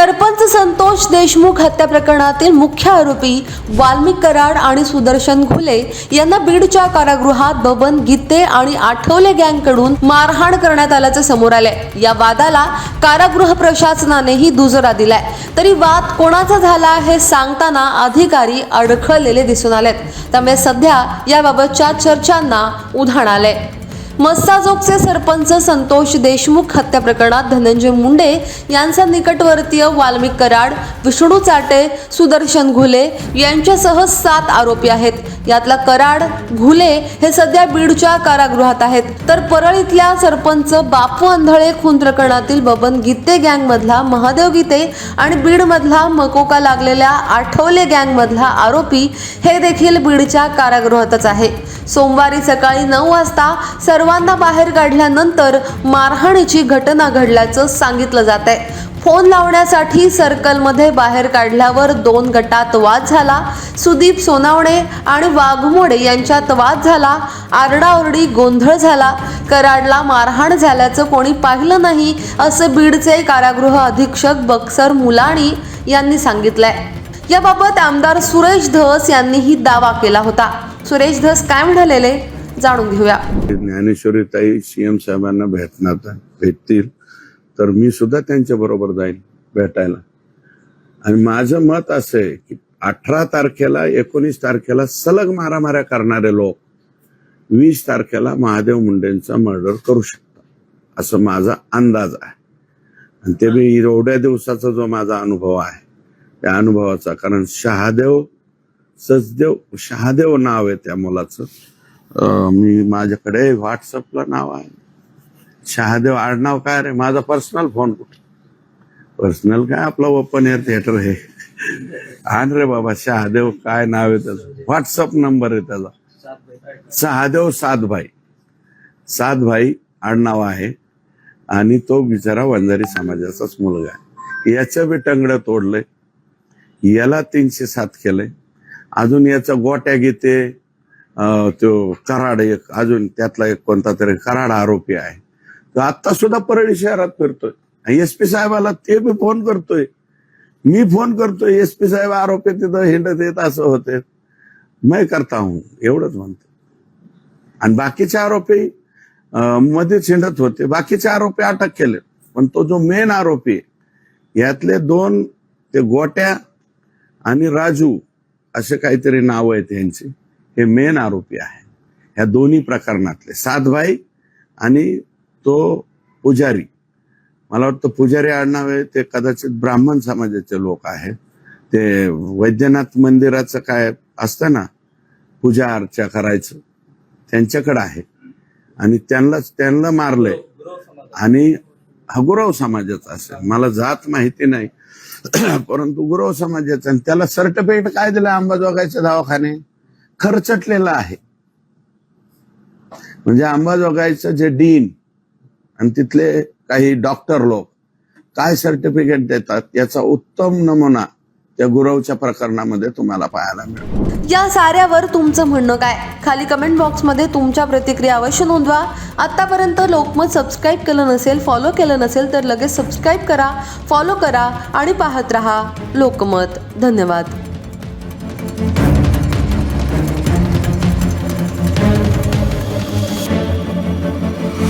सरपंच संतोष देशमुख हत्या प्रकरणातील मुख्य आरोपी वाल्मिक कराड आणि सुदर्शन घुले यांना बीडच्या कारागृहात बबन गीते आणि आठवले गँगकडून मारहाण करण्यात आल्याचे समोर आले या वादाला कारागृह प्रशासनानेही दुजोरा दिलाय. तरी वाद कोणाचा झाला हे सांगताना अधिकारी अडखळलेले दिसून आलेत. त्यामुळे सध्या याबाबतच्या चर्चांना उधाण आले मस्साजोगचे सरपंच संतोष देशमुख हत्या प्रकरणात धनंजय मुंडे यांचा निकटवर्तीय वाल्मिक कराड विष्णू चाटे सुदर्शन घुले यांच्यासह सात आरोपी आहेत. यातला कराड घुले हे सध्या बीडच्या कारागृहात आहेत. तर परळीतल्या सरपंच बापू आंधळे खून प्रकरणातील बबन गीते गँग मधला महादेव गीते आणि बीड मधला मकोका लागलेल्या आठवले गँग मधला आरोपी हे देखील बीडच्या कारागृहातच आहे. सोमवारी सकाळी नऊ वाजता सर्व सर्वांना बाहेर काढल्यानंतर मारहाणीची घटना घडल्याचं सांगितलं जात आहे फोन लावण्यासाठी सर्कलमध्ये बाहेर काढल्यावर दोन गटात वाद झाला. सुदीप सोनावणे आणि वाघमोडे यांच्यात वाद झाला. आरडाओरडी गोंधळ झाला. कराडला मारहाण झाल्याचं कोणी पाहिलं नाही असं बीडचे कारागृह अधीक्षक बक्सर मुलाणी यांनी सांगितलंय. याबाबत आमदार सुरेश धस यांनीही दावा केला होता. सुरेश धस काय म्हणालेले? जाणून घेऊया. ज्ञानेश्वरीताई सीएम साहेबांना भेटणार भेटतील तर मी सुद्धा त्यांच्या बरोबर जाईल भेटायला. आणि माझं मत असं आहे की अठरा तारखेला एकोणीस तारखेला सलग मारामाऱ्या करणारे लोक वीस तारखेला महादेव मुंडेंचा मर्डर करू शकतात असं माझा अंदाज आहे. आणि ते मी एवढ्या दिवसाचा जो माझा अनुभव आहे त्या अनुभवाचा. कारण शहादेव सचदेव शहादेव नाव आहे त्या मुलाचं. मी माझ्याकडे व्हॉट्सअपला नाव आहे. शहादेव आडनाव काय रे? माझा पर्सनल फोन कुठे? पर्सनल काय आपला ओपन एअर थिएटर हे? आण रे बाबा शहादेव काय नाव आहे त्याचं? व्हॉट्सअप नंबर आहे त्याचा. शहादेव सातभाई. सातभाई आडनाव आहे आणि तो बिचारा वंजारी समाजाचाच मुलगा आहे. याच्या बी टंगडं तोडलंय याला तीनशे सात केलंय अजून याचा गोट्या घेते. तो कराड एक अजून त्यातला एक कोणता तरी कराड आरोपी आहे. तो आता सुद्धा परळी शहरात फिरतोय. एस पी साहेबाला ते मी फोन करतोय. मी फोन करतोय एस पी साहेब आरोपी तिथं हिंडत येत असं होते. मैं करता हूं एवढंच म्हणतो. आणि बाकीचे आरोपी मध्येच हिंडत होते. बाकीचे आरोपी अटक केले. पण तो जो मेन आरोपी यातले दोन ते गोट्या आणि राजू असे काहीतरी नाव आहेत यांची. हे मेन आरोपी आहे. ह्या दोन्ही प्रकरणातले. सातभाई आणि तो पुजारी. मला वाटतं पुजारी आडनाव आहे ते कदाचित ब्राह्मण समाजाचे लोक आहेत. ते वैद्यनाथ मंदिराचं काय असतं ना पूजा अर्चा करायचं त्यांच्याकडं आहे. आणि त्यांनाच त्यांना मारलंय. आणि हा गुरव समाजाचा असेल. मला जात माहिती नाही. परंतु गुरव समाजाचा आणि त्याला सर्टिफिकेट काय दिलं? अंबाजोगाईच्या दवाखाने खरचटलेला आहे. म्हणजे अंबाजोगाईचं जे डीन आणि तिथले काही डॉक्टर लोक काय सर्टिफिकेट देतात याचा उत्तम नमुना त्या गुरवच्या प्रकरणामध्ये तुम्हाला पाहायला मिळतो. या साऱ्यावर तुमचं म्हणणं काय? खाली कमेंट बॉक्समध्ये तुमच्या प्रतिक्रिया अवश्य नोंदवा. आतापर्यंत लोकमत सबस्क्राईब केलं नसेल फॉलो केलं नसेल तर लगेच सबस्क्राईब करा फॉलो करा आणि पाहत रहा लोकमत. धन्यवाद.